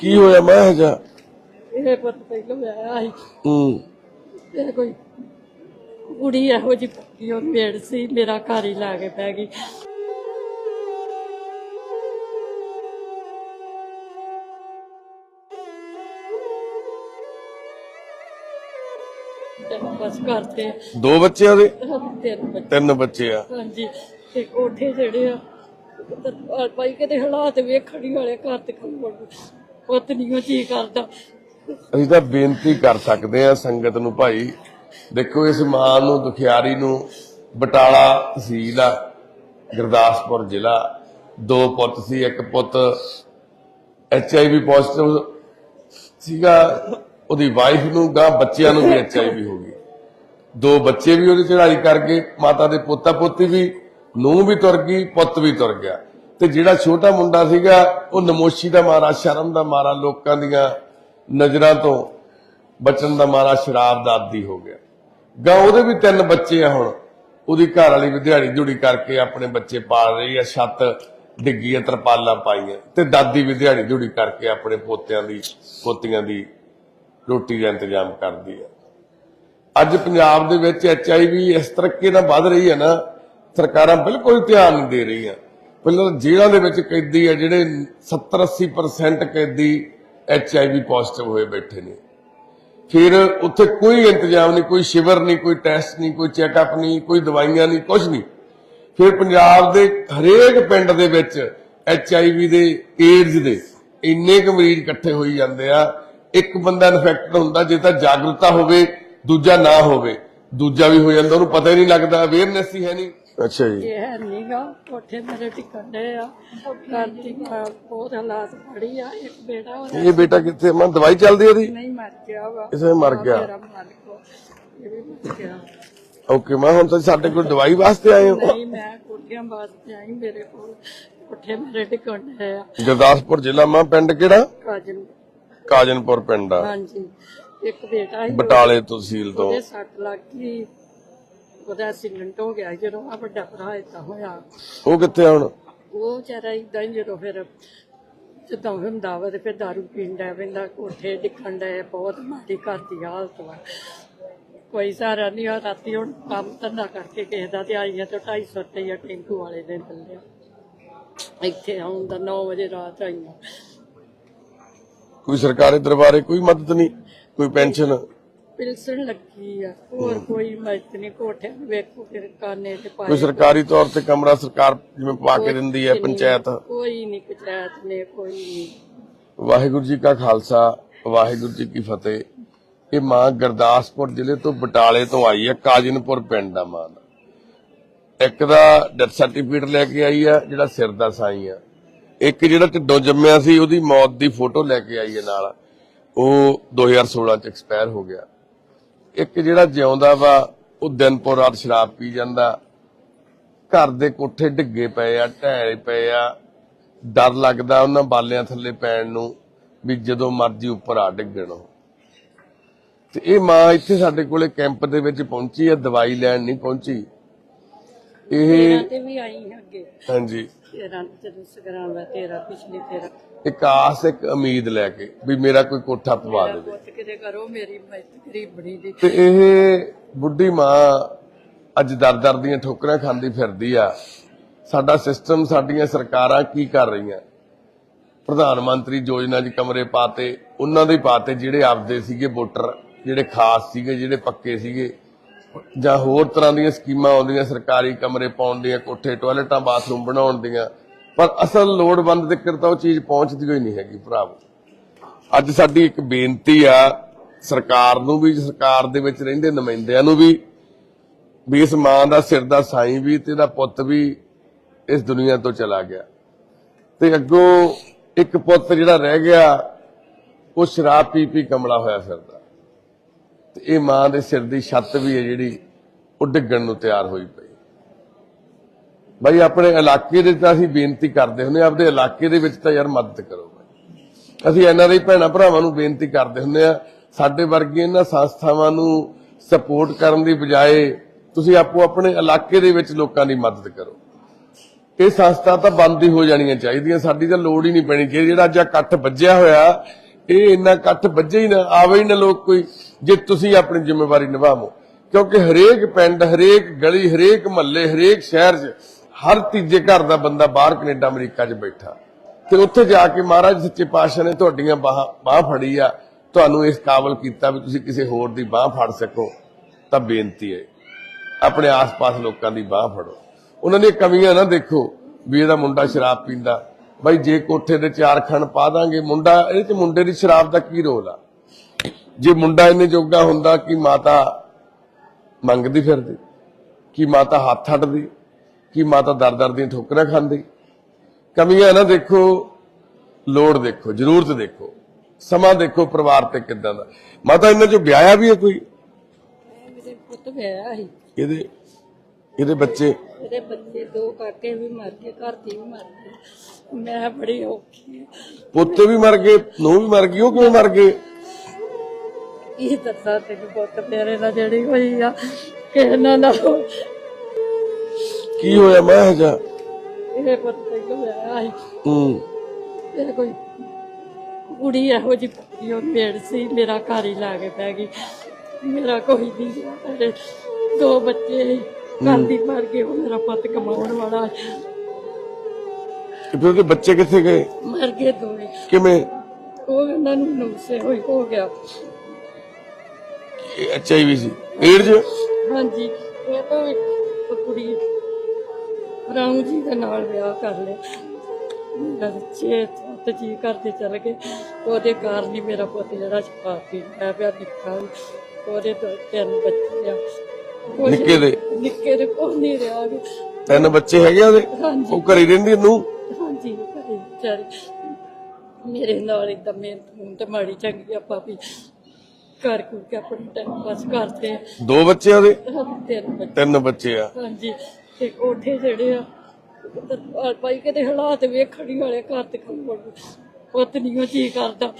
ਕੀ ਹੋਇਆ? ਮੈਂ ਹਜਾ ਇਹ ਪੁੱਤ ਪਹਿਲਾਂ ਵਿਆਹਿਆ ਸੀ। ਹੂੰ। ਤੇ ਕੋਈ ਕੁੜੀ ਇਹੋ ਜਿਹੀ ਪੱਕੀ ਉਹ ਮੇੜ ਸੀ ਮੇਰਾ ਘਰ ਹੀ ਲਾ ਕੇ ਪੈ ਗਈ। ਤੇ ਬਸ ਕਰਦੇ ਦੋ ਬੱਚੇ ਆ ਉਹਦੇ ਤਿੰਨ ਬੱਚੇ। ਤਿੰਨ ਬੱਚੇ ਆ। ਹਾਂਜੀ ਤੇ ਕੋਠੇ ਜਿਹੜੇ ਆ ਭਾਈ ਕਿਤੇ ਹਾਲਾਤ ਵੇਖਣੀ ਵਾਲੇ ਘਰ ਤੇ ਖੰਬੜ ਪੁੱਤ ਨਹੀਂ ਉਹ ਜੀ ਕਰਦਾ। ਅਸੀਂ ਤਾਂ ਬੇਨਤੀ ਕਰ ਸਕਦੇ ਆ ਸੰਗਤ ਨੂੰ ਭਾਈ, ਦੇਖੋ ਇਸ ਮਾਂ ਨੂੰ, ਦੁਖਿਆਰੀ ਨੂੰ ਬਟਾਲਾ ਤਹਿਸੀਲ ਆ, ਗੁਰਦਾਸਪੁਰ ਜ਼ਿਲ੍ਹਾ, ਦੋ ਪੁੱਤ ਸੀ, ਇੱਕ ਪੁੱਤ ਐਚ ਆਈ ਵੀ ਪੋਜ਼ਿਟਿਵ ਸੀਗਾ, ਉਹਦੀ ਵਾਈਫ ਨੂੰ ਗਾਂ ਬੱਚਿਆਂ ਨੂੰ ਵੀ ਐਚ ਆਈ ਵੀ ਹੋ ਗਈ। ਦੋ ਬੱਚੇ ਵੀ ਉਹਦੀ ਚੜਾਈ ਕਰ ਗਏ ਮਾਤਾ ਦੇ ਪੋਤਾ ਪੋਤੀ ਵੀ ਨੂੰ ਵੀ ਤੁਰ ਗਈ, ਪੁੱਤ ਵੀ ਤੁਰ ਗਿਆ। ਤੇ ਜਿਹੜਾ ਛੋਟਾ ਮੁੰਡਾ ਸੀਗਾ, ਉਹ ਨਮੋਸ਼ੀ ਦਾ ਮਾਰਾ ਸ਼ਰਮ ਦਾ ਮਾਰਾ ਲੋਕਾਂ ਦੀਆਂ ਨਜ਼ਰਾਂ ਤੋਂ ਬਚਣ ਦਾ ਮਾਰਾ ਸ਼ਰਾਬ ਦਾ ਆਦੀ ਹੋ ਗਿਆ। ਗਾ ਉਹਦੇ ਵੀ ਤਿੰਨ ਬੱਚੇ ਆ ਹੁਣ। ਉਹਦੀ ਘਰ ਵਾਲੀ ਵੀ ਦਿਹਾੜੀ ਜੁੜੀ ਕਰਕੇ ਆਪਣੇ ਬੱਚੇ ਪਾਲ ਰਹੀ ਆ, ਛੱਤ ਡਿੱਗੀ ਆ ਤਰਪਾਲਾਂ ਪਾਈਆਂ। ਤੇ ਦਾਦੀ ਵੀ ਦਿਹਾੜੀ ਜੁੜੀ ਕਰਕੇ ਆਪਣੇ ਪੋਤਿਆਂ ਦੀ, ਪੋਤੀਆਂ ਦੀ ਰੋਟੀ ਦਾ ਇੰਤਜ਼ਾਮ ਕਰਦੀ ਆ। ਅੱਜ ਪੰਜਾਬ ਦੇ ਵਿੱਚ ਐਚਆਈਵੀ ਇਸ ਤਰੀਕੇ ਨਾਲ ਵੱਧ ਰਹੀ ਹੈ ਨਾ, ਸਰਕਾਰਾਂ ਬਿਲਕੁਲ ਧਿਆਨ ਨਹੀਂ ਦੇ ਰਹੀਆਂ। ਪਹਿਲਾਂ ਤਾਂ ਜੇਲ੍ਹਾਂ ਦੇ ਵਿੱਚ ਕੈਦੀ ਆ ਜਿਹੜੇ 70 80% ਕੈਦੀ ਐਚਆਈਵੀ ਪੋਜ਼ਿਟਿਵ ਹੋਏ ਬੈਠੇ ਨੇ। ਫਿਰ ਉੱਥੇ ਕੋਈ ਇੰਤਜ਼ਾਮ ਨਹੀਂ, ਕੋਈ ਸ਼ਿਵਰ ਨਹੀਂ, ਕੋਈ ਟੈਸਟ ਨਹੀਂ, ਕੋਈ ਚੈੱਕਅਪ ਨਹੀਂ, ਕੋਈ ਦਵਾਈਆਂ ਨਹੀਂ ਕੁਝ ਨਹੀਂ। ਫਿਰ ਪੰਜਾਬ ਦੇ ਹਰੇਕ ਪਿੰਡ ਦੇ ਵਿੱਚ ਐਚਆਈਵੀ ਦੇ ਏਡਜ਼ ਦੇ ਇੰਨੇ ਕੁ ਮਰੀਜ਼ ਇਕੱਠੇ ਹੋਈ ਜਾਂਦੇ ਆ। ਇੱਕ ਬੰਦਾ ਇਨਫੈਕਟਡ ਹੁੰਦਾ, ਜੇ ਤਾਂ ਜਾਗਰੂਕਤਾ ਹੋਵੇ, ਦੂਜਾ ਨਾ ਹੋਵੇ। ਦੂਜਾ ਵੀ ਹੋ ਜਾਂਦਾ, ਉਹਨੂੰ ਪਤਾ ਹੀ ਨਹੀਂ ਲੱਗਦਾ ਅਵੇਅਰਨੈਸ ਹੀ ਹੈ ਨਹੀਂ। ਅੱਛਾ ਜੀ। ਇਹ ਹੈ ਨੀਗਾ ਕੋਠੇ ਮੇਰੇ ਟਿਕਣ ਦੇ ਆ। ਘਰ ਦੀ ਮਾਂ ਬਹੁਤ ਹਾਲਾਤ ਬੜੀ ਆ ਇੱਕ ਬੇਟਾ ਉਹਦਾ ਇਹ ਬੇਟਾ ਕਿੱਥੇ ਮੈਂ ਦਵਾਈ ਚੱਲਦੀ ਉਹਦੀ? ਨਹੀਂ ਮਰ ਗਿਆ ਵਾ। ਇਸੇ ਮਰ ਗਿਆ। ਮੇਰਾ ਮਾਲਕ ਇਹ ਵੀ ਮਰ ਗਿਆ। ਓਕੇ ਮੈਂ ਹੁਣ ਤੁਸੀਂ ਸਾਡੇ ਕੋਲ ਦਵਾਈ ਵਾਸਤੇ ਆਏ ਹੋ? ਨਹੀਂ ਮੈਂ ਕੋਠਿਆਂ ਵਾਸਤੇ ਆਈ ਮੇਰੇ ਕੋਲ ਕੋਠੇ ਮੇਰੇ ਟਿਕਣ ਦੇ ਆ। ਗੁਰਦਾਸਪੁਰ ਜ਼ਿਲ੍ਹਾ ਮੈਂ ਪਿੰਡ ਕਿਹੜਾ? ਕਾਜਨ ਕਾਜਨਪੁਰ ਪਿੰਡ ਆ। ਹਾਂਜੀ ਇੱਕ ਬੇਟਾ ਸੀ ਬਟਾਲੇ ਤਹਿਸੀਲ ਤੋਂ। ਉਹਦੇ ਸੱਟ ਲੱਗ ਗਈ। ਉਹਦਾ ਐਕਸੀਡੈਂਟ ਹੋ ਗਿਆ ਜਦੋਂ ਆ ਵੱਡਾ ਭਰਾ ਏਦਾਂ ਹੋਇਆ। ਉਹ ਕਿੱਥੇ ਆ ਹੁਣ? ਉਹ ਵਿਚਾਰਾ ਇਦਾਂ ਹੀ ਜਦੋਂ ਫਿਰ ਜਦੋਂ ਹੁੰਦਾ ਵਾ ਤੇ ਫਿਰ ਦਾਰੂ ਪੀਂਦਾ ਪੈਂਦਾ ਕੋਠੇ ਡਿੱਖਣ ਦਾ ਬਹੁਤ ਮਾੜੀ ਘਰ ਦੀ ਹਾਲਤ ਵਾ। ਕੋਈ ਸਾਰਾ ਨਹੀਂ ਆ ਰਾਤੀ ਹੁਣ ਕੰਮ ਧੰਦਾ ਕਰਕੇ ਕਿਸੇ ਦਾ ਤੇ ਆਈਆਂ ਤੇ 250 ਰੁਪਈਆ ਟੈਂਕੂ ਵਾਲੇ ਦੇ ਦਿੰਦੇ ਇੱਥੇ ਆਉਣ ਦਾ 9 ਵਜੇ ਰਾਤ ਆਈਆਂ ਕੋਈ ਸਰਕਾਰੀ ਦਰਬਾਰੇ ਕੋਈ ਮਦਦ ਨਹੀਂ ਕੋਈ ਪੈਨਸ਼ਨ? ਪਿਲਸਣ ਲੱਗੀ ਆ। ਹੋਰ ਕੋਈ ਮਦਦ ਨਹੀਂ ਕੋਠੇ ਨੂੰ ਵੇਖੋ ਫਿਰ ਕਾਨੇ ਤੇ ਕੋਈ ਪਾਏ ਸਰਕਾਰੀ ਤੌਰ ਤੇ ਕਮਰਾ ਸਰਕਾਰ ਜਿਵੇਂ ਪਾ ਕੇ ਦਿੰਦੀ ਹੈ ਪੰਚਾਇਤ? ਕੋਈ ਨਹੀਂ ਪੰਚਾਇਤ ਨੇ ਕੋਈ ਨਹੀਂ ਵਾਹਿਗੁਰੂ ਜੀ ਕਾ ਖਾਲਸਾ ਵਾਹਿਗੁਰੂ ਜੀ ਕੀ ਫਤਿਹ। ਇਹ ਮਾਂ ਗੁਰਦਾਸਪੁਰ ਜ਼ਿਲ੍ਹੇ ਤੋਂ ਬਟਾਲੇ ਤੋਂ ਆਈ ਹੈ ਕਾਜਨਪੁਰ ਪਿੰਡ ਦਾ ਮਾਂ ਦਾ। ਇੱਕ ਦਾ ਡੈਥ ਸਰਟੀਫਿਕੇਟ ਲੈ ਕੇ ਆਈ ਆ ਜਿਹੜਾ ਸਿਰ ਦਾ ਸਾਈ ਆ। ਇੱਕ ਜਿਹੜਾ ਢਿੱਡੋਂ ਜੰਮਿਆ ਸੀ ਉਹਦੀ ਮੌਤ ਦੀ ਫੋਟੋ ਲੈ ਕੇ ਆਈ ਹੈ ਨਾਲ। ਉਹ 2016 ਚ ਐਕਸਪਾਇਰ ਹੋ ਗਿਆ। ਇੱਕ ਜਿਹੜਾ ਜਿਉਂਦਾ ਵਾ, ਉਹ ਦਿਨ ਪੋ ਰਾਤ ਸ਼ਰਾਬ ਪੀ ਜਾਂਦਾ। ਘਰ ਦੇ ਕੋਠੇ ਡਿੱਗੇ ਪਏ ਆ, ਢਹਿ ਪਏ ਆ। ਡਰ ਲੱਗਦਾ ਉਹਨਾਂ ਬਾਲਿਆਂ ਥੱਲੇ ਪੈਣ ਨੂੰ ਵੀ ਜਦੋਂ ਮਰਜ਼ੀ ਉੱਪਰ ਆ ਡਿੱਗਣ ਤੇ ਇਹ ਮਾਂ ਇੱਥੇ ਸਾਡੇ ਕੋਲੇ ਕੈਂਪ ਦੇ ਵਿੱਚ ਪਹੁੰਚੀ ਆ, ਦਵਾਈ ਲੈਣ ਨਹੀਂ ਪਹੁੰਚੀ। ਇਹ ਤੇਰਾ ਤੇ ਵੀ ਆਈ ਅੱਗੇ। ਹਾਂਜੀ। ਤੇਰਾ ਤੇ ਸਗਰਾਂ ਵਾ ਤੇਰਾ ਪਿਛਲੀ ਤੇਰਾ। ਇੱਕ ਆਸ ਇੱਕ ਉਮੀਦ ਲੈ ਕੇ ਵੀ ਮੇਰਾ ਕੋਈ ਕੋਠਾ ਪਵਾ ਦੇਵੇ। ਪੁੱਤ ਕਿਤੇ ਕਰੋ ਮੇਰੀ ਮਦਦ ਗਰੀਬਣੀ ਦੀ। ਤੇ ਇਹ ਬੁੱਢੀ ਮਾਂ ਅੱਜ ਦਰ ਦਰ ਦੀਆਂ ਠੋਕਰਾਂ ਖਾਂਦੀ ਫਿਰਦੀ ਆ। ਸਾਡਾ ਸਿਸਟਮ ਸਾਡੀਆਂ ਸਰਕਾਰਾਂ ਕੀ ਕਰ ਰਹੀਆਂ? ਪ੍ਰਧਾਨ ਮੰਤਰੀ ਯੋਜਨਾ 'ਚ ਕਮਰੇ ਪਾਤੇ ਉਹਨਾਂ ਦੇ ਪਾਤੇ ਜਿਹੜੇ ਆਪਦੇ ਸੀਗੇ ਵੋਟਰ ਜਿਹੜੇ ਖਾਸ ਸੀਗੇ ਜਿਹੜੇ ਪੱਕੇ ਸੀਗੇ। ਜਾਂ ਹੋਰ ਤਰ੍ਹਾਂ ਦੀਆਂ ਸਕੀਮਾਂ ਆਉਂਦੀਆਂ, ਸਰਕਾਰੀ ਕਮਰੇ ਪਾਉਣ ਦੀਆਂ, ਕੋਠੇ, ਟਾਇਲਟਾਂ, ਬਾਥਰੂਮ ਬਣਾਉਣ ਦੀਆਂ। ਪਰ ਅਸਲ ਲੋੜਵੰਦ ਤੱਕ ਤਾਂ ਉਹ ਚੀਜ਼ ਪਹੁੰਚਦੀ ਹੋਈ ਨਹੀਂ ਹੈਗੀ, ਭਰਾਵੋ। ਅੱਜ ਸਾਡੀ ਇੱਕ ਬੇਨਤੀ ਆ, ਸਰਕਾਰ ਨੂੰ ਵੀ, ਸਰਕਾਰ ਦੇ ਵਿੱਚ ਰਹਿੰਦੇ ਨੁਮਾਇੰਦਿਆਂ ਨੂੰ ਵੀ ਵੀ ਇਸ ਮਾਂ ਦਾ ਸਿਰ ਦਾ ਸਾਈਂ ਵੀ ਤੇ ਇਹਦਾ ਪੁੱਤ ਵੀ ਇਸ ਦੁਨੀਆ ਤੋਂ ਚਲਾ ਗਿਆ। ਤੇ ਅੱਗੋਂ ਇੱਕ ਪੁੱਤ ਜਿਹੜਾ ਰਹਿ ਗਿਆ, ਉਹ ਸ਼ਰਾਬ ਪੀ ਪੀ ਕਮਲਾ ਹੋਇਆ ਫਿਰਦਾ। ਤੇ ਇਹ ਮਾਂ ਦੇ ਸਿਰ ਦੀ ਛੱਤ ਵੀ ਹੈ ਜਿਹੜੀ ਉਹ ਡਿੱਗਣ ਨੂੰ ਤਿਆਰ ਹੋਈ ਪਈ। ਬਾਈ, ਆਪਣੇ ਇਲਾਕੇ ਦੇ ਤਾਂ ਅਸੀਂ ਬੇਨਤੀ ਕਰਦੇ ਹੁੰਦੇ ਆਪਦੇ ਇਲਾਕੇ ਦੇ ਵਿੱਚ ਤਾਂ ਯਾਰ ਮਦਦ ਕਰੋ ਅਸੀਂ ਐਨਆਰਆਈ ਭੈਣਾਂ ਭਰਾਵਾਂ ਨੂੰ ਬੇਨਤੀ ਕਰਦੇ ਹੁੰਦੇ ਆ ਸਾਡੇ ਵਰਗੇ ਇਹਨਾਂ ਸੰਸਥਾਵਾਂ ਨੂੰ ਸਪੋਰਟ ਕਰਨ ਦੀ ਬਜਾਏ ਤੁਸੀਂ ਆਪੋ ਆਪਣੇ ਇਲਾਕੇ ਦੇ ਵਿੱਚ ਲੋਕਾਂ ਦੀ ਮਦਦ ਕਰੋ। ਇਹ ਸੰਸਥਾ ਤਾਂ ਬੰਦ ਹੀ ਹੋ ਜਾਣੀਆਂ ਚਾਹੀਦੀਆਂ, ਸਾਡੀ ਤਾਂ ਲੋੜ ਹੀ ਨਹੀਂ ਪੈਣੀ ਚਾਹੀਦੀ ਜਿਹੜਾ ਅੱਜ ਆਹ ਇਕੱਠ ਵੱਜਿਆ ਹੋਇਆ ਇਹ ਇੰਨਾ ਇਕੱਠ ਵੱਜੇ ਹੀ ਨਾ, ਆਵੇ ਹੀ ਨਾ ਲੋਕ ਕੋਈ, ਜੇ ਤੁਸੀਂ ਆਪਣੀ ਜ਼ਿੰਮੇਵਾਰੀ ਨਿਭਾਵੋ। ਕਿਉਂਕਿ ਹਰੇਕ ਪਿੰਡ, ਹਰੇਕ ਗਲੀ, ਹਰੇਕ ਮਹੱਲੇ, ਹਰੇਕ ਸ਼ਹਿਰ 'ਚ ਹਰ ਤੀਜੇ ਘਰ ਦਾ ਬੰਦਾ ਬਾਹਰ ਕੈਨੇਡਾ, ਅਮਰੀਕਾ 'ਚ ਬੈਠਾ। ਤੇ ਉੱਥੇ ਜਾ ਕੇ ਮਹਾਰਾਜ ਸੱਚੇ ਪਾਤਸ਼ਾਹ ਨੇ ਤੁਹਾਡੀਆਂ ਬਾਹਾਂ, ਬਾਹ ਫੜੀ ਆ, ਤੁਹਾਨੂੰ ਇਸ ਕਾਬਲ ਕੀਤਾ ਵੀ ਤੁਸੀਂ ਕਿਸੇ ਹੋਰ ਦੀ ਬਾਹ ਫੜ ਸਕੋ। ਤਾਂ ਬੇਨਤੀ ਹੈ, ਆਪਣੇ ਆਸ-ਪਾਸ ਲੋਕਾਂ ਦੀ ਬਾਹ ਫੜੋ। ਉਹਨਾਂ ਦੀਆਂ ਕਮੀਆਂ ਨਾ ਦੇਖੋ, ਵੀ ਇਹਦਾ ਮੁੰਡਾ ਸ਼ਰਾਬ ਪੀਂਦਾ ਬਾਈ ਜੇ ਕੋਠੇ ਦੇ ਚਾਰ ਖਣ ਪਾ ਦਾਂਗੇ ਮੁੰਡਾ ਇਹ ਤੇ ਮੁੰਡੇ ਦੀ ਸ਼ਰਾਬ ਦਾ ਕੀ ਰੋਲ ਆ? ਜੇ ਮੁੰਡਾ ਇਹਨੇ ਜੋਗਾ ਹੁੰਦਾ ਕਿ ਮਾਤਾ ਮੰਗਦੀ ਫਿਰਦੀ? ਕਿ ਮਾਤਾ ਹੱਥ ਹੱਟਦੀ? ਕਿ ਮਾਤਾ ਦਰ ਦਰ ਦੀਆਂ ਠੋਕਰਾਂ ਖਾਂਦੀ? ਕਮੀਆਂ ਨਾ ਦੇਖੋ ਲੋੜ ਦੇਖੋ ਜ਼ਰੂਰਤ ਦੇਖੋ ਸਮਾਂ ਦੇਖੋ ਪਰਿਵਾਰ ਤੇ ਕਿੱਦਾਂ ਦਾ। ਮਾਤਾ ਇਹਨਾਂ ਚੋਂ ਵਿਆਹਿਆ ਵੀ ਹੈ ਕੋਈ? ਮੇਰੇ ਪੁੱਤ ਵਿਆਹਿਆ ਸੀ। ਇਹਦੇ ਇਹਦੇ ਬੱਚੇ? ਮੇਰੇ ਬੱਚੇ ਦੋ ਕਾਕੇ ਵੀ ਮਰ ਗਏ ਘਰ ਦੀ ਵੀ ਮਰ ਗਈ। ਮੈਂ ਬੜੀ ਔਖੀ ਹਾਂ। ਪੁੱਤ ਵੀ ਮਰ ਗਏ ਨੂੰ ਵੀ ਮਰ ਗਈ ਉਹ ਕਿਵੇਂ ਮਰ ਗਏ ਇਹ ਦੱਸਾਂ ਤੈਨੂੰ ਪੁੱਤ ਮੇਰੇ ਨਾਲ ਜਿਹੜੀ ਹੋਈ ਆ ਨਾਲ ਨਾ। ਕੀ ਹੋਇਆ ਮੈਂ ਹਜਾ ਇਹ ਪੁੱਤ ਵਿਆਹਿਆ ਸੀ ਹੂੰ ਮੇਰੇ ਕੋਈ ਕੁੜੀ ਇਹੋ ਜਿਹੀ ਪੱਕੀ ਉਹ ਮੇੜ ਸੀ ਮੇਰਾ ਘਰ ਹੀ ਲਾ ਕੇ ਪੈ ਗਈ ਮੇਰਾ ਕੋਈ ਨਹੀਂ ਦੋ ਬੱਚੇ ਸੀ ਘਰ ਦੀ ਮਰ ਗਏ ਉਹ ਮੇਰਾ ਪੁੱਤ ਕਮਾਉਣ ਵਾਲਾ ਸੀ। ਫਿਰ ਉਹਦੇ ਬੱਚੇ ਕਿੱਥੇ ਗਏ? ਮਰ ਗਏ ਦੋਵੇਂ। ਕਿਵੇਂ? ਉਹ ਉਹਨਾਂ ਨੂੰ ਨੁਕਸੇ ਹੋਈ ਹੋ ਗਿਆ। ਐਚਆਈਵੀ ਸੀ। ਏਡਜ਼ ਹਾਂਜੀ ਇਹ ਤਾਂ ਇੱਕ ਕੁੜੀ ਰਾਮ ਜੀ ਦੇ ਨਾਲ ਵਿਆਹ ਕਰ ਲਿਆ। ਮੇਰਾ ਬੱਚੇ ਤੇ ਜੀ ਕਰਦੇ ਚਲ ਗਏ। ਉਹਦੇ ਕਾਰਨ ਹੀ ਮੇਰਾ ਪੁੱਤ ਜਿਹੜਾ ਸ਼ਰਾਬ ਪੀਂਦਾ ਪਿਆ ਨਿੱਕਾ ਵੀ। ਉਹਦੇ ਦੋ ਤਿੰਨ ਬੱਚੇ ਆ। ਕੁਛ ਨਿੱਕੇ ਦੇ? ਨਿੱਕੇ ਦੇ ਕੋਈ ਨਹੀਂ ਰਿਹਾ। ਵੀ। ਤਿੰਨ ਬੱਚੇ ਹੈਗੇ ਆ ਉਹਦੇ? ਹਾਂਜੀ। ਉਹ ਘਰੇ ਰਹਿੰਦੀ ਨੂੰ ਵਿਚਾਰੀ। ਮੇਰੇ ਨਾਲ ਇਦਾਂ ਮਿਹਨਤ ਨੂੰ ਤੇ ਮਾੜੀ ਚੰਗੀ ਆਪਾਂ ਵੀ ਕਰ ਕੁਰ ਕੇ ਆਪਣਾ ਟਾਈਮ ਪਾਸ ਕਰਦੇ ਆ। ਦੋ ਬੱਚੇ ਆ ਉਹਦੇ? ਤਿੰਨ ਬੱਚੇ। ਤਿੰਨ ਬੱਚੇ ਆ। ਹਾਂਜੀ ਤੇ ਕੋਠੇ ਜਿਹੜੇ ਆ ਦਰਬਾਰ ਪਾਈ ਕਿਤੇ ਹਾਲਾਤ ਵੇਖਣੀ ਵਾਲੇ ਘਰ ਤੇ ਖੰਬੜ ਪੁੱਤ ਨਹੀਂ ਉਹ ਜੀ ਕਰਦਾ।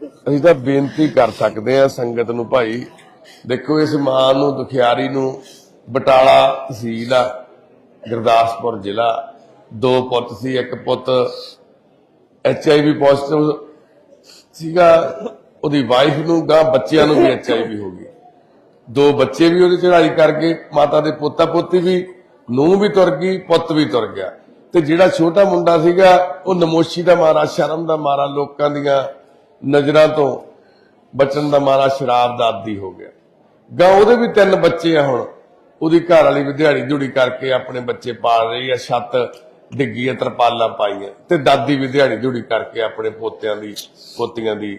ਅਸੀਂ ਤਾਂ ਬੇਨਤੀ ਕਰ ਸਕਦੇ ਆ ਸੰਗਤ ਨੂੰ ਭਾਈ ਦੇਖੋ ਇਸ ਮਾਂ ਨੂੰ ਦੁਖਿਆਰੀ ਨੂੰ ਬਟਾਲਾ ਤਹਿਸੀਲ ਆ ਗੁਰਦਾਸਪੁਰ ਜ਼ਿਲ੍ਹਾ ਦੋ ਪੁੱਤ ਸੀ ਇੱਕ ਪੁੱਤ ਐਚਆਈਵੀ ਪੋਜ਼ਿਟਿਵ ਸੀਗਾ, ਉਹਦੀ ਵਾਈਫ ਨੂੰ ਗਾਂ ਬੱਚਿਆਂ ਨੂੰ ਵੀ ਐਚਆਈਵੀ ਹੋ ਗਈ। ਦੋ ਬੱਚੇ ਵੀ ਉਹਦੀ ਚੜ੍ਹਾਈ ਕਰ ਮਾਤਾ ਦੇ ਪੋਤਾ ਪੋਤੀ ਵੀ ਨੂੰ ਵੀ ਤੁਰ ਗਈ, ਪੁੱਤ ਵੀ ਤੁਰ ਗਿਆ। ਤੇ ਜਿਹੜਾ ਛੋਟਾ ਮੁੰਡਾ ਸੀਗਾ, ਉਹ ਨਮੋਸ਼ੀ ਦਾ ਮਾਰਾ, ਸ਼ਰਮ ਦਾ ਮਾਰਾ, ਲੋਕਾਂ ਦੀਆਂ ਨਜ਼ਰਾਂ ਤੋਂ ਬਚਨ ਦਾ ਮਾਰਾ, ਸ਼ਰਾਬ ਦਾ ਆਦੀ ਹੋ ਗਿਆ। ਗਾ ਉਹਦੇ ਵੀ ਤਿੰਨ ਬੱਚੇ ਆ ਹੁਣ। ਉਹਦੀ ਘਰ ਵਾਲੀ ਵੀ ਦਿਹਾੜੀ ਦਿਹੜੀ ਕਰਕੇ ਆਪਣੇ ਬੱਚੇ ਪਾਲ ਰਹੀ ਆ, ਛੱਤ ਡਿੱਗੀ ਆ ਤਰਪਾਲਾਂ ਪਾਈਆਂ ਤੇ ਦਾਦੀ ਵੀ ਦਿਹਾੜੀ ਦਿਹੜੀ ਕਰਕੇ ਆਪਣੇ ਪੋਤਿਆਂ ਦੀ, ਪੋਤੀਆਂ ਦੀ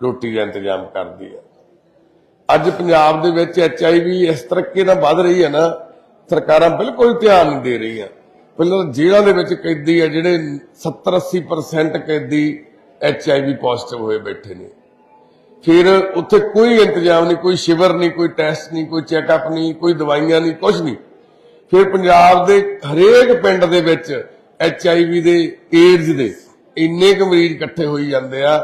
ਰੋਟੀ ਦਾ ਇੰਤਜ਼ਾਮ ਕਰਦੀ ਹੈ ਅੱਜ ਪੰਜਾਬ ਦੇ ਵਿੱਚ ਐਚਆਈਵੀ ਇਸ ਤਰੀਕੇ ਨਾਲ ਵੱਧ ਰਹੀ ਹੈ ਨਾ, ਸਰਕਾਰਾਂ ਬਿਲਕੁਲ ਧਿਆਨ ਨਹੀਂ ਦੇ ਰਹੀਆਂ। ਪਹਿਲਾਂ ਤਾਂ ਜੇਲ੍ਹਾਂ ਦੇ ਵਿੱਚ ਕੈਦੀ ਆ, ਜਿਹੜੇ 70-80% ਕੈਦੀ ਐਚਆਈਵੀ ਪੋਜ਼ਿਟਿਵ ਹੋਏ ਬੈਠੇ ਨੇ। ਫਿਰ ਉੱਥੇ ਕੋਈ ਇੰਤਜ਼ਾਮ ਨਹੀਂ, ਕੋਈ ਸ਼ਿਵਰ ਨਹੀਂ, ਕੋਈ ਟੈਸਟ ਨਹੀਂ, ਕੋਈ ਚੈੱਕਅਪ ਨਹੀਂ, ਕੋਈ ਦਵਾਈਆਂ ਨਹੀਂ ਕੁਝ ਨਹੀਂ। ਫਿਰ ਪੰਜਾਬ ਦੇ ਹਰੇਕ ਪਿੰਡ ਦੇ ਵਿੱਚ ਵੀ ਦੇ ਏਡਜ਼ ਦੇ ਇੰਨੇ ਕੁ ਮਰੀਜ਼ ਇਕੱਠੇ ਹੋਈ ਜਾਂਦੇ ਆ।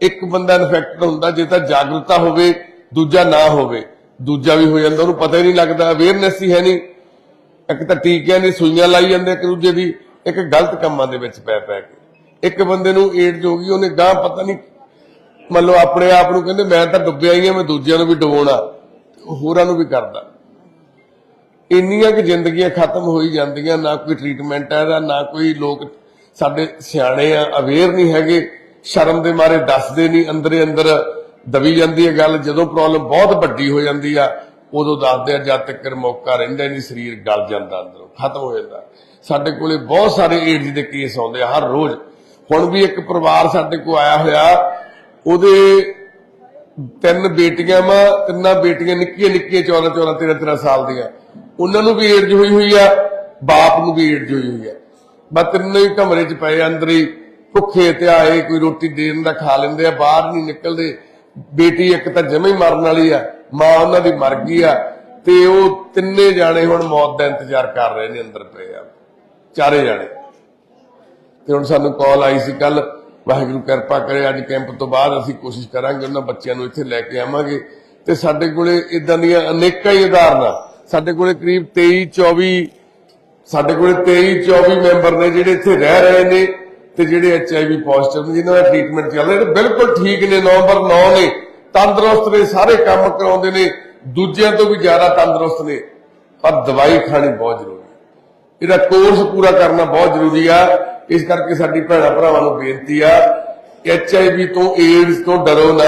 ਇੱਕ ਬੰਦਾ ਇਨਫੈਕਟਡ ਹੁੰਦਾ, ਜੇ ਤਾਂ ਜਾਗਰੂਕਤਾ ਹੋਵੇ, ਦੂਜਾ ਨਾ ਹੋਵੇ, ਦੂਜਾ ਵੀ ਹੋ ਜਾਂਦਾ, ਉਹਨੂੰ ਪਤਾ ਹੀ ਨਹੀਂ ਲੱਗਦਾ ਅਵੇਅਰਨੈਸ ਹੀ ਹੈ ਨਹੀਂ। ਇੱਕ ਤਾਂ ਟੀਕਿਆਂ ਦੀ ਸੂਈਆਂ ਲਾਈ ਜਾਂਦੇ ਇੱਕ ਦੂਜੇ ਦੀ, ਇੱਕ ਗਲਤ ਕੰਮਾਂ ਦੇ ਵਿੱਚ ਪੈ ਪੈ ਕੇ। ਇੱਕ ਬੰਦੇ ਨੂੰ ਏਡਜ਼ ਹੋ ਗਈ, ਉਹਨੇ ਗਾਂ ਪਤਾ ਨਹੀਂ, ਮੰਨ ਲਓ ਆਪਣੇ ਆਪ ਨੂੰ ਕਹਿੰਦੇ, ਮੈਂ ਤਾਂ ਡੁੱਬਿਆ ਹੀ ਆ, ਮੈਂ ਦੂਜਿਆਂ ਨੂੰ ਵੀ ਡੁਬਾਉਣਾ, ਹੋਰਾਂ ਨੂੰ ਵੀ ਕਰਦਾ। ਇੰਨੀਆਂ ਕਿ ਜ਼ਿੰਦਗੀਆਂ ਖਤਮ ਹੋਈ ਜਾਂਦੀਆਂ, ਨਾ ਕੋਈ ਟ੍ਰੀਟਮੈਂਟ ਹੈ ਇਹਦਾ, ਨਾ ਕੋਈ ਲੋਕ ਸਾਡੇ ਸਿਆਣੇ ਆ ਅਵੇਅਰ ਨਹੀਂ ਹੈਗੇ, ਸ਼ਰਮ ਦੇ ਮਾਰੇ ਦੱਸਦੇ ਨਹੀਂ, ਅੰਦਰੇ ਅੰਦਰ ਦਬੀ ਜਾਂਦੀ ਹੈ ਗੱਲ, ਜਦੋਂ ਪ੍ਰੋਬਲਮ ਬਹੁਤ ਵੱਡੀ ਹੋ ਜਾਂਦੀ ਆ, ਉਦੋਂ ਦੱਸਦੇ ਆ, ਜਦ ਤੱਕ ਮੌਕਾ ਰਹਿੰਦਾ ਨਹੀਂ, ਸਰੀਰ ਗਲ ਜਾਂਦਾ ਅੰਦਰੋਂ, ਖਤਮ ਹੋ ਜਾਂਦਾ। ਸਾਡੇ ਕੋਲੇ ਬਹੁਤ ਸਾਰੇ ਏਡਜ਼ ਦੇ ਕੇਸ ਆਉਂਦੇ ਆ, ਹਰ ਰੋਜ਼। ਹੁਣ ਵੀ ਇੱਕ ਪਰਿਵਾਰ ਸਾਡੇ ਕੋਲ ਆਇਆ ਹੋਇਆ, ਉਹਦੇ ਤਿੰਨ ਬੇਟੀਆਂ ਵਾ, ਤਿੰਨਾਂ ਬੇਟੀਆਂ ਨਿੱਕੀਆਂ ਨਿੱਕੀਆਂ 14 14 13 13 ਸਾਲ ਦੀਆਂ। ਉਹਨਾਂ ਨੂੰ ਵੀ ਏਡਜ਼ ਹੋਈ ਹੋਈ ਆ, ਬਾਪ ਨੂੰ ਵੀ ਏਡਜ਼ ਹੋਈ ਹੋਈ ਆ। ਬਸ ਤਿੰਨੇ ਹੀ ਕਮਰੇ 'ਚ ਪਏ ਅੰਦਰ ਹੀ ਭੁੱਖੇ ਤੇ ਆਏ, ਕੋਈ ਰੋਟੀ ਦੇਣ ਦਾ ਖਾ ਲੈਂਦੇ ਆ, ਬਾਹਰ ਨਹੀਂ ਨਿਕਲਦੇ। ਬੇਟੀ ਇੱਕ ਤਾਂ ਜਮੇ ਹੀ ਮਰਨ ਵਾਲੀ ਆ, ਮਾਂ ਉਹਨਾਂ ਦੀ ਮਰ ਗਈ ਆ, ਤੇ ਉਹ ਤਿੰਨੇ ਜਾਣੇ ਹੁਣ ਮੌਤ ਦਾ ਇੰਤਜ਼ਾਰ ਕਰ ਰਹੇ ਨੇ, ਅੰਦਰ ਪਏ ਆ। ਚਾਰੇ ਜਾਣੇ। ਤੇ ਹੁਣ ਸਾਨੂੰ ਕਾਲ ਆਈ ਸੀ ਕੱਲ ਵਾਹਿਗੁਰੂ ਕਿਰਪਾ ਕਰੇ, ਅੱਜ ਕੈਂਪ ਤੋਂ ਬਾਅਦ ਅਸੀਂ ਕੋਸ਼ਿਸ਼ ਕਰਾਂਗੇ ਉਹਨਾਂ ਬੱਚਿਆਂ ਨੂੰ ਇੱਥੇ ਲੈ ਕੇ ਆਵਾਂਗੇ। ਤੇ ਸਾਡੇ ਕੋਲੇ ਇਦਾਂ ਦੀਆਂ ਅਨੇਕਾਂ ਹੀ ਉਦਾਹਰਨਾਂ। ਸਾਡੇ ਕੋਲੇ ਕਰੀਬ 23 24 ਸਾਡੇ ਕੋਲ 23 24 ਮੈਂਬਰ ਨੇ ਜਿਹੜੇ ਇੱਥੇ ਰਹਿ ਰਹੇ ਨੇ ਤੇ ਜਿਹੜੇ ਐਚਆਈਵੀ ਪੋਜ਼ਿਟਿਵ ਨੇ, ਜਿਨ੍ਹਾਂ ਦਾ ਟ੍ਰੀਟਮੈਂਟ ਚੱਲ ਰਿਹਾ ਜਿਹੜੇ ਬਿਲਕੁਲ ਠੀਕ ਨੇ ਨੰਬਰ 9 ਨੇ, ਤੰਦਰੁਸਤ ਨੇ, ਸਾਰੇ ਕੰਮ ਕਰਾਉਂਦੇ ਨੇ, ਦੂਜਿਆਂ ਤੋਂ ਵੀ ਜ਼ਿਆਦਾ ਤੰਦਰੁਸਤ ਨੇ। ਪਰ ਦਵਾਈ ਖਾਣੀ ਬਹੁਤ ਜ਼ਰੂਰੀ ਹੈ। ਇਹਦਾ ਕੋਰਸ ਪੂਰਾ ਕਰਨਾ ਬਹੁਤ ਜ਼ਰੂਰੀ ਆ। ਇਸ ਕਰਕੇ ਸਾਡੀ ਭੈਣਾਂ ਭਰਾਵਾਂ ਨੂੰ ਬੇਨਤੀ ਆ ਐਚਆਈਵੀ ਤੋਂ ਏਡਸ ਤੋਂ ਡਰੋ ਨਾ।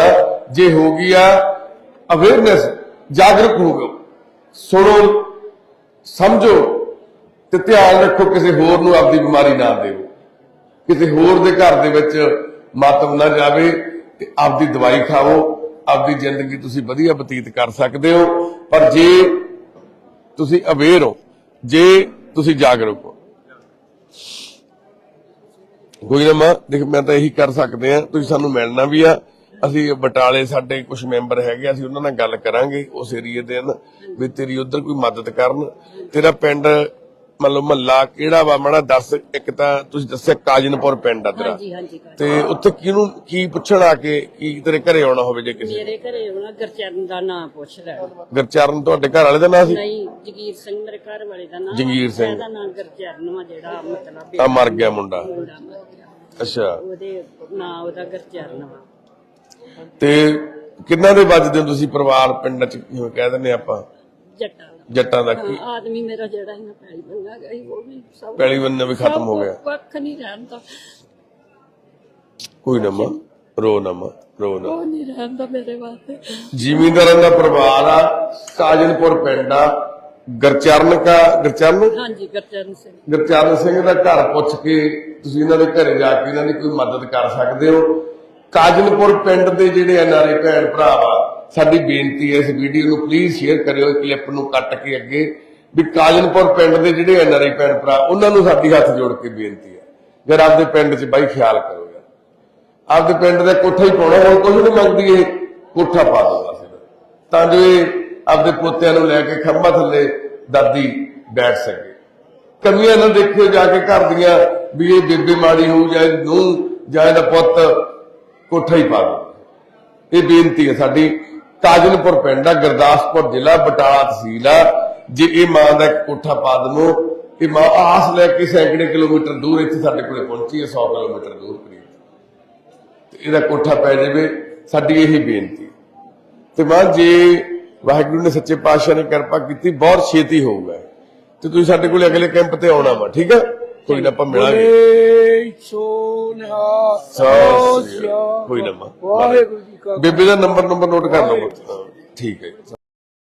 ਜੇ ਹੋ ਗਈ ਆ ਅਵੇਅਰਨੈਸ ਜਾਗਰੂਕ ਹੋ ਗਏ। ਸੁਣੋ, ਸਮਝੋ ਤੇ ਧਿਆਨ ਰੱਖੋ ਕਿਸੇ ਹੋਰ ਨੂੰ ਆਪਦੀ ਬਿਮਾਰੀ ਨਾ ਦੇਵੋ। ਕਿਸੇ ਹੋਰ ਦੇ ਘਰ ਦੇ ਵਿੱਚ ਮਾਤਮ ਨਾ ਜਾਵੇ ਤੇ ਆਪਦੀ ਦਵਾਈ ਖਾਓ, ਆਪਦੀ ਜ਼ਿੰਦਗੀ ਤੁਸੀਂ ਵਧੀਆ ਬਤੀਤ ਕਰ ਸਕਦੇ ਹੋ। ਪਰ ਜੇ ਤੁਸੀਂ ਅਵੇਅਰ ਹੋ, ਜੇ ਤੁਸੀਂ ਜਾਗਰੂਕ ਹੋ। ਕੋਈ ਨਾ ਮਾਂ, ਦੇਖ, ਮੈਂ ਤਾਂ ਇਹੀ ਕਰ ਸਕਦੇ ਆ ਤੁਸੀਂ ਸਾਨੂੰ ਮਿਲਣਾ ਵੀ ਆ ਅਸੀਂ ਬਟਾਲੇ ਸਾਡੇ ਕੁਝ ਮੈਂਬਰ ਹੈਗੇ ਅਸੀਂ ਉਹਨਾਂ ਨਾਲ ਗੱਲ ਕਰਾਂਗੇ ਉਸ ਏਰੀਏ ਦੇ ਵੀ ਤੇਰੀ ਉਧਰ ਕੋਈ ਮਦਦ ਕਰਨ। ਤੇਰਾ ਪਿੰਡ ਮੰਨ ਲਓ ਮਹੱਲਾ ਕਿਹੜਾ ਵਾ? ਮਣਾ ਦੱਸ ਇੱਕ ਤਾਂ ਤੁਸੀਂ ਦੱਸਿਆ ਕਾਜਨਪੁਰ ਪਿੰਡ ਆ ਤੇਰਾ। ਹਾਂਜੀ ਹਾਂਜੀ ਘਰ। ਤੇ ਉੱਥੇ ਕਿਹਨੂੰ ਕੀ ਪੁੱਛਣ ਆ ਕੇ ਕੀ ਤੇਰੇ ਘਰੇ ਆਉਣਾ ਹੋਵੇ ਜੇ ਕਿਸੇ ਮੇਰੇ ਘਰੇ ਉਹਨਾਂ ਗਰਚਰਨ ਦਾ ਨਾਂ ਪੁੱਛ ਲੈ ਗਰਚਰਨ ਤੁਹਾਡੇ ਘਰ ਵਾਲੇ ਦਾ ਨਾਂ ਸੀ? ਨਹੀਂ ਜਗੀਰ ਸਿੰਘ ਮੇਰੇ ਘਰ ਵਾਲੇ ਦਾ ਨਾਂ। ਜਗੀਰ ਸਿੰਘ। ਇਹਦਾ ਨਾਂ ਗਰਚਰਨ ਵਾ ਜਿਹੜਾ ਮਤਲਬ ਆ ਮਰ ਗਿਆ ਮੁੰਡਾ। ਅੱਛਾ। ਉਹਦੇ ਨਾਂ ਉਹਦਾ ਗਰਚਰਨ ਵਾ। ਤੇ ਕਿੰਨਾ ਦੇ ਵੱਜਦੇ ਹੋ ਤੁਸੀਂ ਪਰਿਵਾਰ ਪਿੰਡ ਚ? ਜਿਵੇਂ ਕਹਿ ਦਿੰਦੇ ਆਪਾਂ। ਜੱਟਾਂ ਦਾ। ਜੱਟਾਂ ਦਾ ਕੀ? ਹਾਂ, ਆਦਮੀ ਮੇਰਾ ਜਿਹੜਾ ਇਹਨਾਂ ਪੈਲੀ ਬੰਨਾ ਗਈ ਉਹ ਵੀ ਸਭ ਪੈਲੀ ਬੰਨੇ ਵੀ ਖਤਮ ਹੋ ਗਿਆ। ਕੱਖ ਨਹੀਂ ਰਹਿੰਦਾ ਕੋਈ ਨਾ ਮਾਂ ਰੋ ਨਾ ਮਾਂ ਰੋ ਨਾ। ਉਹ ਨਹੀਂ ਰਹਿੰਦਾ ਮੇਰੇ ਵਾਸਤੇ। ਜ਼ਿਮੀਂਦਾਰਾਂ ਦਾ ਪਰਿਵਾਰ ਆ ਕਾਜਨਪੁਰ ਪਿੰਡ ਆ ਗਰਚਰਨ ਕਾ ਗਰਚਰਨ? ਹਾਂਜੀ ਗਰਚਰਨ ਸਿੰਘ। ਗੁਰਚਰਨ ਸਿੰਘ ਦਾ ਘਰ ਪੁੱਛ ਕੇ ਤੁਸੀਂ ਇਹਨਾਂ ਦੇ ਘਰੇ ਜਾ ਕੇ ਇਹਨਾਂ ਦੀ ਕੋਈ ਮਦਦ ਕਰ ਸਕਦੇ ਹੋ? ਕਾਜਨਪੁਰ ਪਿੰਡ ਦੇ ਜਿਹੜੇ ਐਨਆਰਆਈ ਭੈਣ ਭਰਾ ਵਾ, ਸਾਡੀ ਬੇਨਤੀ ਹੈ ਇਸ ਵੀਡੀਓ ਨੂੰ ਪਲੀਜ਼ ਸ਼ੇਅਰ ਕਰਿਓ ਕਲਿੱਪ ਨੂੰ ਕੱਟ ਕੇ ਅੱਗੇ। ਵੀ ਕਾਜਨਪੁਰ ਪਿੰਡ ਦੇ ਜਿਹੜੇ ਐਨਆਰਆਈ ਭੈਣ ਭਰਾ, ਉਹਨਾਂ ਨੂੰ ਸਾਡੀ ਹੱਥ ਜੋੜ ਕੇ ਬੇਨਤੀ ਹੈ। ਜਰ ਆਪਦੇ ਪਿੰਡ 'ਚ ਬਾਈ ਖਿਆਲ ਕਰੋ ਯਾਰ। ਆਪਦੇ ਪਿੰਡ ਦਾ ਕੋਠਾ ਹੀ ਪਾਉਣਾ ਹੋਰ ਕੁਝ ਨਹੀਂ ਮੰਗਦੀ ਇਹ, ਕੋਠਾ ਪਾ ਦੋ ਬਸ ਤਾਂ ਜੋ ਇਹ ਆਪਦੇ ਪੋਤਿਆਂ ਨੂੰ ਲੈ ਕੇ ਖੰਭਾ ਥੱਲੇ ਦਾਦੀ ਬੈਠ ਸਕੇ। ਕਮੀਆਂ ਨਾ ਦੇਖਿਓ ਜਾ ਕੇ ਘਰ ਦੀਆਂ, ਵੀ ਇਹ ਬੇਬੇ ਮਾੜੀ ਹੋਊ ਜਾਂ ਨੂੰ ਜਾਂ ਇਹਦਾ ਪੁੱਤ ਕੋਠਾ ਹੀ ਪਾ ਦੋ। ਇਹ ਬੇਨਤੀ ਹੈ ਸਾਡੀ। ਕਾਜਨਪੁਰ ਪਿੰਡ ਆ, ਗੁਰਦਾਸਪੁਰ ਜ਼ਿਲ੍ਹਾ, ਬਟਾਲਾ ਤਹਿਸੀਲ ਆ। ਜੇ ਇਹ ਮਾਂ ਦਾ ਕੋਠਾ ਪਾ ਦਮੋ ਇਹ ਮਾਂ ਆਸ ਲੈ ਕੇ ਸੈਂਕੜੇ ਕਿਲੋਮੀਟਰ ਦੂਰ ਇੱਥੇ ਸਾਡੇ ਕੋਲੇ ਪਹੁੰਚੀ ਹੈ 100 ਕਿਲੋਮੀਟਰ ਦੂਰ ਕਰੀਬ। ਤੇ ਇਹਦਾ ਕੋਠਾ ਪੈ ਜਾਵੇ, ਸਾਡੀ ਇਹੀ ਬੇਨਤੀ। ਤੇ ਮਾਂ, ਜੇ ਵਾਹਿਗੁਰੂ ਨੇ ਸੱਚੇ ਪਾਤਸ਼ਾਹ ਨੇ ਕਿਰਪਾ ਕੀਤੀ, ਬਹੁਤ ਛੇਤੀ ਹੋਊਗਾ। ਤੇ ਤੁਸੀਂ ਸਾਡੇ ਕੋਲੇ ਅਗਲੇ ਕੈਂਪ ਤੇ ਆਉਣਾ ਵਾ, ਠੀਕ ਆ? ਕੋਈ ਨਾ ਆਪਾਂ ਮਿਲਾਂਗੇ। ਕੋਈ ਨਾ ਮਾਂ। ਵਾਹਿਗੁਰੂ ਜੀ ਕਾ ਬੇਬੇ ਦਾ ਨੰਬਰ ਨੰਬਰ ਨੋਟ ਕਰ ਲਓ। ਠੀਕ ਹੈ